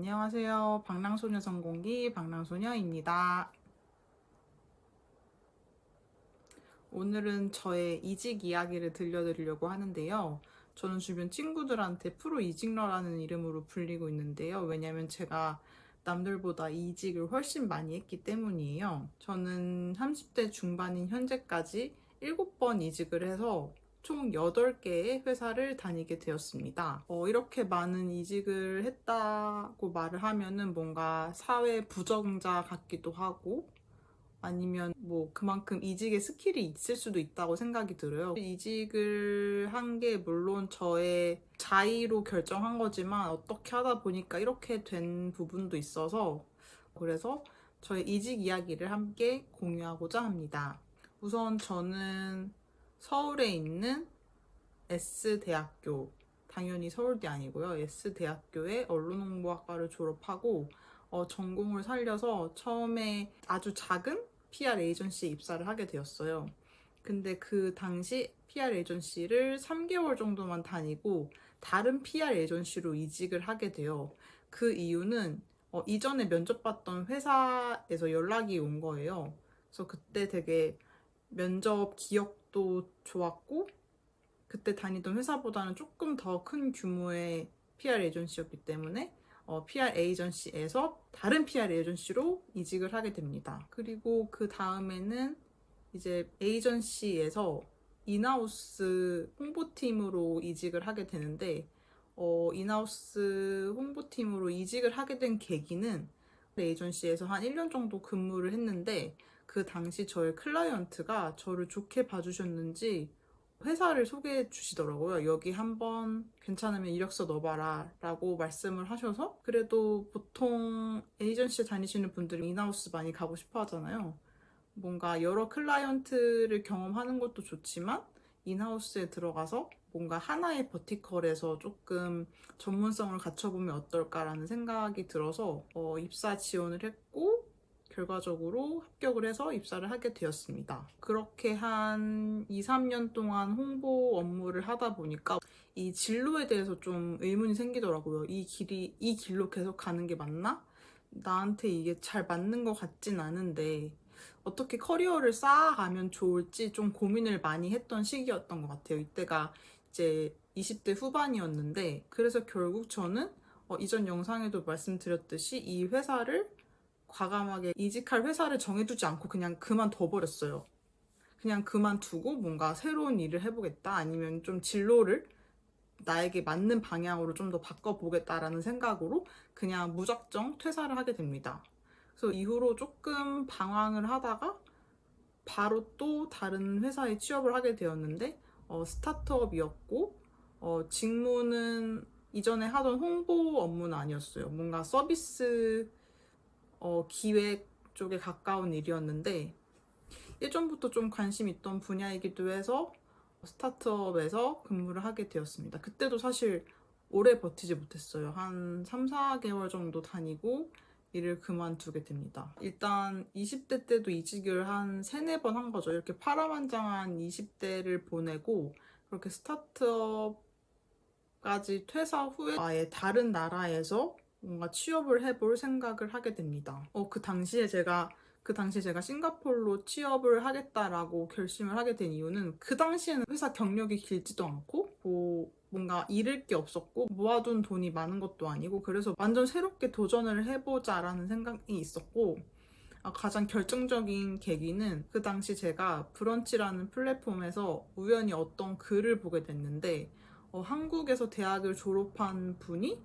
안녕하세요. 방랑소녀 전공기 방랑소녀입니다. 오늘은 저의 이직 이야기를 들려드리려고 하는데요. 저는 주변 친구들한테 프로 이직러라는 이름으로 불리고 있는데요. 왜냐면 제가 남들보다 이직을 훨씬 많이 했기 때문이에요. 저는 30대 중반인 현재까지 7번 이직을 해서 총 8개의 회사를 다니게 되었습니다. 어, 이렇게 많은 이직을 했다고 말을 하면은 뭔가 사회 부정자 같기도 하고 아니면 뭐 그만큼 이직의 스킬이 있을 수도 있다고 생각이 들어요. 이직을 한 게 물론 저의 자의로 결정한 거지만 어떻게 하다 보니까 이렇게 된 부분도 있어서 그래서 저의 이직 이야기를 함께 공유하고자 합니다. 우선 저는 서울에 있는 S대학교, 당연히 서울대 아니고요. S대학교의 언론홍보학과를 졸업하고 어, 전공을 살려서 처음에 아주 작은 PR 에이전시에 입사를 하게 되었어요. 근데 그 당시 PR 에이전시를 3개월 정도만 다니고 다른 PR 에이전시로 이직을 하게 돼요. 그 이유는 어, 이전에 면접 봤던 회사에서 연락이 온 거예요. 그래서 그때 되게 면접 기억 도 좋았고 그때 다니던 회사보다는 조금 더 큰 규모의 PR 에이전시였기 때문에 어, PR 에이전시에서 다른 PR 에이전시로 이직을 하게 됩니다. 그리고 그 다음에는 이제 에이전시에서 인하우스 홍보팀으로 이직을 하게 되는데 어, 인하우스 홍보팀으로 이직을 하게 된 계기는 에이전시에서 한 1년 정도 근무를 했는데 그 당시 저의 클라이언트가 저를 좋게 봐주셨는지 회사를 소개해 주시더라고요. 여기 한번 괜찮으면 이력서 넣어봐라 라고 말씀을 하셔서 그래도 보통 에이전시에 다니시는 분들이 인하우스 많이 가고 싶어 하잖아요. 뭔가 여러 클라이언트를 경험하는 것도 좋지만 인하우스에 들어가서 뭔가 하나의 버티컬에서 조금 전문성을 갖춰보면 어떨까라는 생각이 들어서 어, 입사 지원을 했고 결과적으로 합격을 해서 입사를 하게 되었습니다. 그렇게 한 2, 3년 동안 홍보 업무를 하다 보니까 이 진로에 대해서 좀 의문이 생기더라고요. 이 길이, 이 길로 계속 가는 게 맞나? 나한테 이게 잘 맞는 것 같진 않은데, 어떻게 커리어를 쌓아가면 좋을지 좀 고민을 많이 했던 시기였던 것 같아요. 이때가 이제 20대 후반이었는데, 그래서 결국 저는 어, 이전 영상에도 말씀드렸듯이 이 회사를 과감하게 이직할 회사를 정해두지 않고 그냥 그만둬버렸어요. 그냥 그만두고 뭔가 새로운 일을 해보겠다 아니면 좀 진로를 나에게 맞는 방향으로 좀 더 바꿔보겠다라는 생각으로 그냥 무작정 퇴사를 하게 됩니다. 그래서 이후로 조금 방황을 하다가 바로 또 다른 회사에 취업을 하게 되었는데 어, 스타트업이었고 어, 직무는 이전에 하던 홍보 업무는 아니었어요. 뭔가 서비스 어, 기획 쪽에 가까운 일이었는데 예전부터 좀 관심 있던 분야이기도 해서 스타트업에서 근무를 하게 되었습니다. 그때도 사실 오래 버티지 못했어요. 한 3, 4개월 정도 다니고 일을 그만두게 됩니다. 일단 20대 때도 이직을 한 3, 4번 한 거죠. 이렇게 파란만장한 20대를 보내고 그렇게 스타트업까지 퇴사 후에 아예 다른 나라에서 뭔가 취업을 해볼 생각을 하게 됩니다. 어, 그 당시에 제가 그 당시에 제가 싱가폴로 취업을 하겠다라고 결심을 하게 된 이유는 그 당시에는 회사 경력이 길지도 않고 뭐 뭔가 잃을 게 없었고 모아둔 돈이 많은 것도 아니고 그래서 완전 새롭게 도전을 해보자라는 생각이 있었고 아, 가장 결정적인 계기는 그 당시 제가 브런치라는 플랫폼에서 우연히 어떤 글을 보게 됐는데 어, 한국에서 대학을 졸업한 분이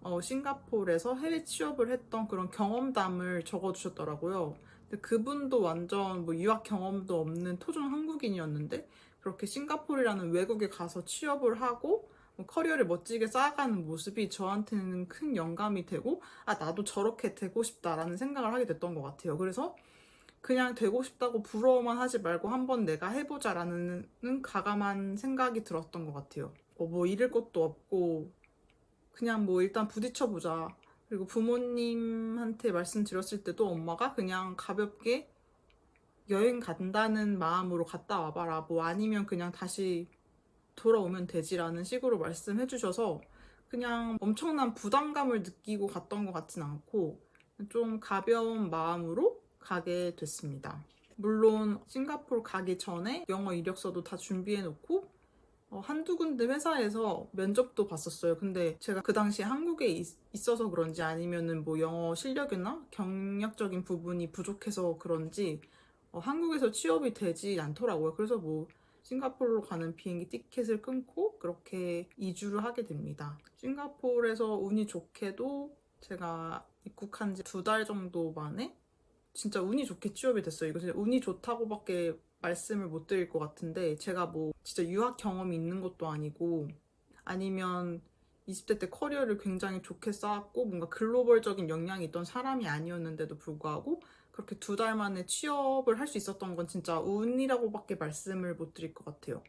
어, 싱가포르에서 해외 취업을 했던 그런 경험담을 적어주셨더라고요. 근데 그분도 완전 뭐 유학 경험도 없는 토종 한국인이었는데 그렇게 싱가포르라는 외국에 가서 취업을 하고 뭐 커리어를 멋지게 쌓아가는 모습이 저한테는 큰 영감이 되고 아 나도 저렇게 되고 싶다라는 생각을 하게 됐던 것 같아요. 그래서 그냥 되고 싶다고 부러워만 하지 말고 한번 내가 해보자라는 가감한 생각이 들었던 것 같아요. 어, 뭐 잃을 것도 없고 그냥 뭐 일단 부딪혀 보자. 그리고 부모님한테 말씀드렸을 때도 엄마가 그냥 가볍게 여행 간다는 마음으로 갔다 와봐라. 뭐 아니면 그냥 다시 돌아오면 되지라는 식으로 말씀해 주셔서 그냥 엄청난 부담감을 느끼고 갔던 것 같진 않고 좀 가벼운 마음으로 가게 됐습니다. 물론 싱가포르 가기 전에 영어 이력서도 다 준비해 놓고 어, 한두 군데 회사에서 면접도 봤었어요. 근데 제가 그 당시에 한국에 있, 있어서 그런지 아니면은 뭐 영어 실력이나 경력적인 부분이 부족해서 그런지 어, 한국에서 취업이 되지 않더라고요. 그래서 뭐 싱가포르로 가는 비행기 티켓을 끊고 그렇게 이주를 하게 됩니다. 싱가포르에서 운이 좋게도 제가 입국한 지 두 달 정도 만에 진짜 운이 좋게 취업이 됐어요. 이거 진짜 운이 좋다고밖에 말씀을 못 드릴 것 같은데 제가 뭐 진짜 유학 경험이 있는 것도 아니고 아니면 20대 때 커리어를 굉장히 좋게 쌓았고 뭔가 글로벌적인 역량이 있던 사람이 아니었는데도 불구하고 그렇게 두 달 만에 취업을 할 수 있었던 건 진짜 운이라고밖에 말씀을 못 드릴 것 같아요.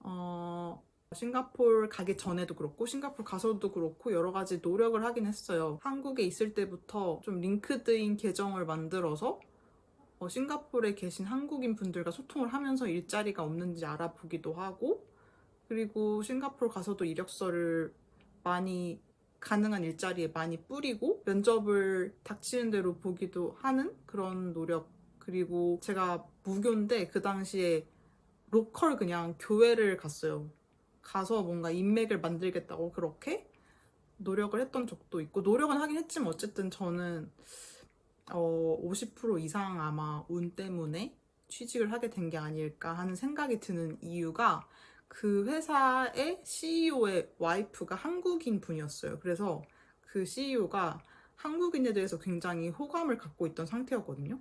어, 싱가폴 가기 전에도 그렇고 싱가폴 가서도 그렇고 여러 가지 노력을 하긴 했어요. 한국에 있을 때부터 좀 링크드인 계정을 만들어서 어, 싱가포르에 계신 한국인 분들과 소통을 하면서 일자리가 없는지 알아보기도 하고 그리고 싱가포르 가서도 이력서를 많이 가능한 일자리에 많이 뿌리고 면접을 닥치는 대로 보기도 하는 그런 노력 그리고 제가 무교인데 그 당시에 로컬 그냥 교회를 갔어요. 가서 뭔가 인맥을 만들겠다고 그렇게 노력을 했던 적도 있고 노력은 하긴 했지만 어쨌든 저는 어, 50% 이상 아마 운 때문에 취직을 하게 된 게 아닐까 하는 생각이 드는 이유가 그 회사의 CEO의 와이프가 한국인 분이었어요. 그래서 그 CEO가 한국인에 대해서 굉장히 호감을 갖고 있던 상태였거든요.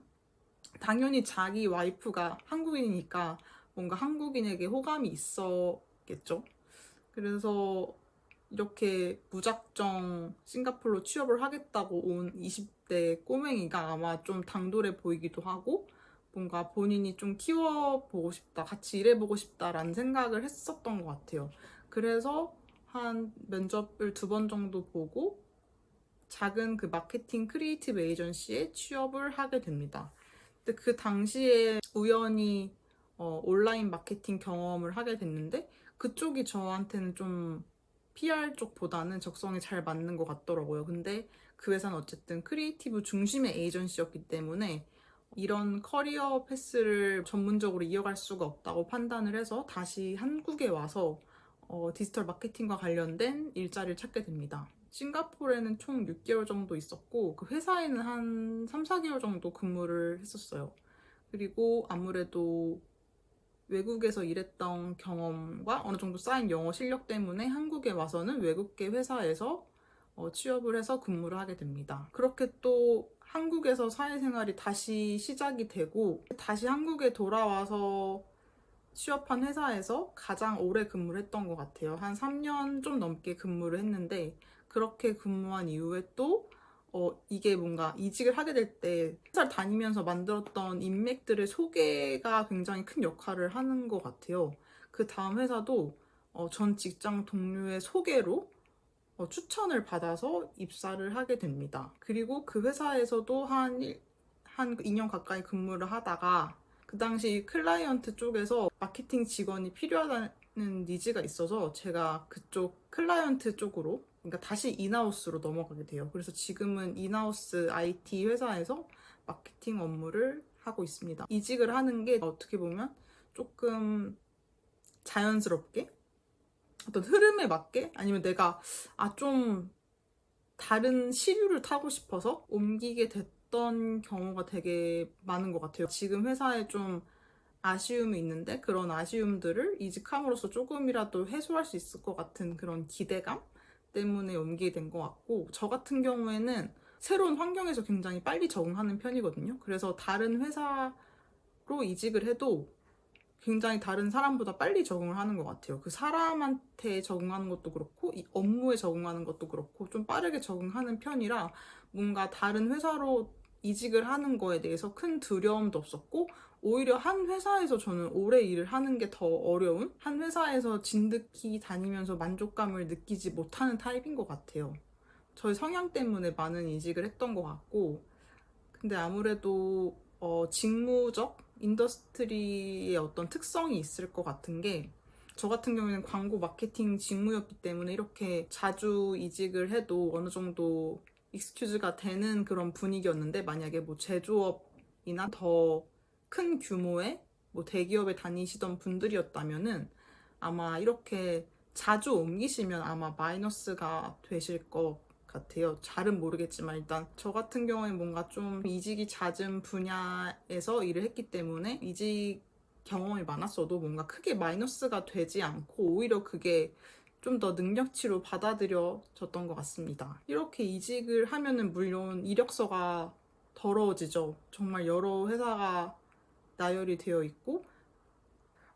당연히 자기 와이프가 한국인이니까 뭔가 한국인에게 호감이 있었겠죠. 그래서 이렇게 무작정 싱가포르로 취업을 하겠다고 온 20대 꼬맹이가 아마 좀 당돌해 보이기도 하고 뭔가 본인이 좀 키워보고 싶다, 같이 일해보고 싶다라는 생각을 했었던 것 같아요. 그래서 한 면접을 두 번 정도 보고 작은 그 마케팅 크리에이티브 에이전시에 취업을 하게 됩니다. 근데 그 당시에 우연히 어, 온라인 마케팅 경험을 하게 됐는데 그쪽이 저한테는 좀 PR 쪽보다는 적성에 잘 맞는 것 같더라고요. 근데 그 회사는 어쨌든 크리에이티브 중심의 에이전시였기 때문에 이런 커리어 패스를 전문적으로 이어갈 수가 없다고 판단을 해서 다시 한국에 와서 어, 디지털 마케팅과 관련된 일자리를 찾게 됩니다. 싱가포르에는 총 6개월 정도 있었고 그 회사에는 한 3, 4개월 정도 근무를 했었어요. 그리고 아무래도 외국에서 일했던 경험과 어느 정도 쌓인 영어 실력 때문에 한국에 와서는 외국계 회사에서 어, 취업을 해서 근무를 하게 됩니다. 그렇게 또 한국에서 사회생활이 다시 시작이 되고 다시 한국에 돌아와서 취업한 회사에서 가장 오래 근무를 했던 것 같아요. 한 3년 좀 넘게 근무를 했는데 그렇게 근무한 이후에 또 어, 이게 뭔가 이직을 하게 될 때 회사를 다니면서 만들었던 인맥들의 소개가 굉장히 큰 역할을 하는 것 같아요. 그 다음 회사도 어, 전 직장 동료의 소개로 어, 추천을 받아서 입사를 하게 됩니다. 그리고 그 회사에서도 한, 일- 한 2년 가까이 근무를 하다가 그 당시 클라이언트 쪽에서 마케팅 직원이 필요하다는 니즈가 있어서 제가 그쪽 클라이언트 쪽으로 그러니까 다시 인하우스로 넘어가게 돼요. 그래서 지금은 인하우스 IT 회사에서 마케팅 업무를 하고 있습니다. 이직을 하는 게 어떻게 보면 조금 자연스럽게 어떤 흐름에 맞게 아니면 내가 아 좀 다른 시류를 타고 싶어서 옮기게 됐던 경우가 되게 많은 것 같아요. 지금 회사에 좀 아쉬움이 있는데 그런 아쉬움들을 이직함으로써 조금이라도 해소할 수 있을 것 같은 그런 기대감 때문에 옮기게 된 것 같고 저 같은 경우에는 새로운 환경에서 굉장히 빨리 적응하는 편이거든요. 그래서 다른 회사로 이직을 해도 굉장히 다른 사람보다 빨리 적응을 하는 것 같아요. 그 사람한테 적응하는 것도 그렇고, 이 업무에 적응하는 것도 그렇고, 좀 빠르게 적응하는 편이라 뭔가 다른 회사로 이직을 하는 거에 대해서 큰 두려움도 없었고, 오히려 한 회사에서 저는 오래 일을 하는 게 더 어려운, 한 회사에서 진득히 다니면서 만족감을 느끼지 못하는 타입인 것 같아요. 저희 성향 때문에 많은 이직을 했던 것 같고, 근데 아무래도 어, 직무적 인더스트리의 어떤 특성이 있을 것 같은 게 저 같은 경우에는 광고 마케팅 직무였기 때문에 이렇게 자주 이직을 해도 어느 정도 익스큐즈가 되는 그런 분위기였는데 만약에 뭐 제조업이나 더 큰 규모의 뭐 대기업에 다니시던 분들이었다면은 아마 이렇게 자주 옮기시면 아마 마이너스가 되실 것 같아요. 잘은 모르겠지만 일단 저 같은 경우에는 뭔가 좀 이직이 잦은 분야에서 일을 했기 때문에 이직 경험이 많았어도 뭔가 크게 마이너스가 되지 않고 오히려 그게 좀 더 능력치로 받아들여졌던 것 같습니다. 이렇게 이직을 하면은 물론 이력서가 더러워지죠. 정말 여러 회사가 나열이 되어 있고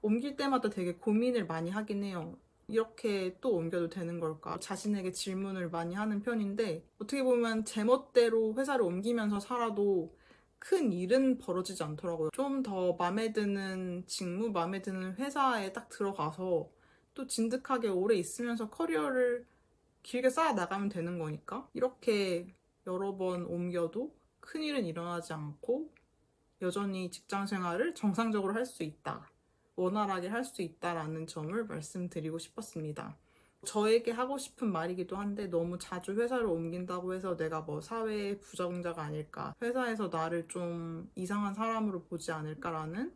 옮길 때마다 되게 고민을 많이 하긴 해요. 이렇게 또 옮겨도 되는 걸까? 자신에게 질문을 많이 하는 편인데 어떻게 보면 제멋대로 회사를 옮기면서 살아도 큰 일은 벌어지지 않더라고요. 좀 더 마음에 드는 직무, 마음에 드는 회사에 딱 들어가서 또 진득하게 오래 있으면서 커리어를 길게 쌓아 나가면 되는 거니까 이렇게 여러 번 옮겨도 큰 일은 일어나지 않고 여전히 직장 생활을 정상적으로 할 수 있다. 원활하게 할 수 있다라는 점을 말씀드리고 싶었습니다. 저에게 하고 싶은 말이기도 한데 너무 자주 회사를 옮긴다고 해서 내가 뭐 사회 부정자가 아닐까, 회사에서 나를 좀 이상한 사람으로 보지 않을까라는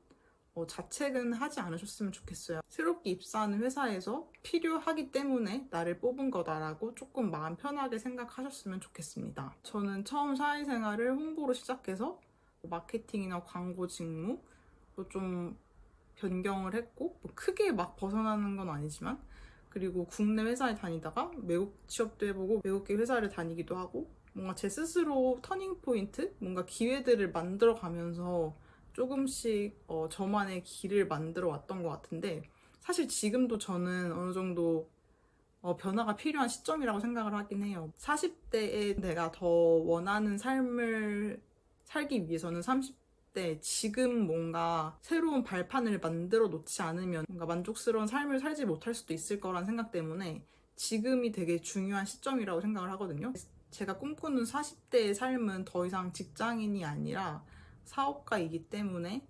어, 자책은 하지 않으셨으면 좋겠어요. 새롭게 입사하는 회사에서 필요하기 때문에 나를 뽑은 거다라고 조금 마음 편하게 생각하셨으면 좋겠습니다. 저는 처음 사회생활을 홍보로 시작해서 마케팅이나 광고 직무 뭐좀 변경을 했고 뭐 크게 막 벗어나는 건 아니지만 그리고 국내 회사에 다니다가 외국 취업도 해보고 외국계 회사를 다니기도 하고 뭔가 제 스스로 터닝 포인트 뭔가 기회들을 만들어 가면서 조금씩 어, 저만의 길을 만들어 왔던 것 같은데 사실 지금도 저는 어느 정도 어, 변화가 필요한 시점이라고 생각을 하긴 해요. 40대에 내가 더 원하는 삶을 살기 위해서는 30대 지금 뭔가 새로운 발판을 만들어 놓지 않으면 뭔가 만족스러운 삶을 살지 못할 수도 있을 거란 생각 때문에 지금이 되게 중요한 시점이라고 생각을 하거든요. 제가 꿈꾸는 40대의 삶은 더 이상 직장인이 아니라 사업가이기 때문에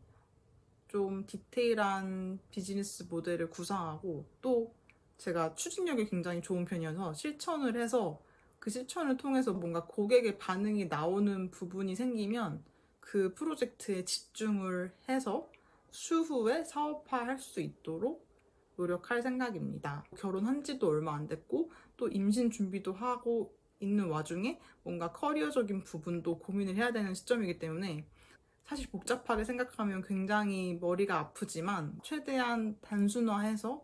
좀 디테일한 비즈니스 모델을 구상하고 또 제가 추진력이 굉장히 좋은 편이어서 실천을 해서 그 실천을 통해서 뭔가 고객의 반응이 나오는 부분이 생기면 그 프로젝트에 집중을 해서 추후에 사업화할 수 있도록 노력할 생각입니다. 결혼한 지도 얼마 안 됐고 또 임신 준비도 하고 있는 와중에 뭔가 커리어적인 부분도 고민을 해야 되는 시점이기 때문에 사실 복잡하게 생각하면 굉장히 머리가 아프지만 최대한 단순화해서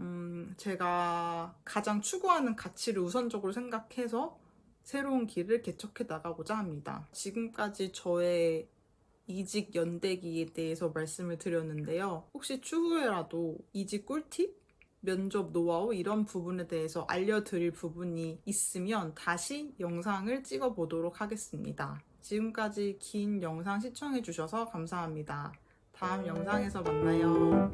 음, 제가 가장 추구하는 가치를 우선적으로 생각해서 새로운 길을 개척해 나가고자 합니다. 지금까지 저의 이직 연대기에 대해서 말씀을 드렸는데요. 혹시 추후에라도 이직 꿀팁? 면접 노하우 이런 부분에 대해서 알려드릴 부분이 있으면 다시 영상을 찍어 보도록 하겠습니다. 지금까지 긴 영상 시청해 주셔서 감사합니다. 다음 영상에서 만나요.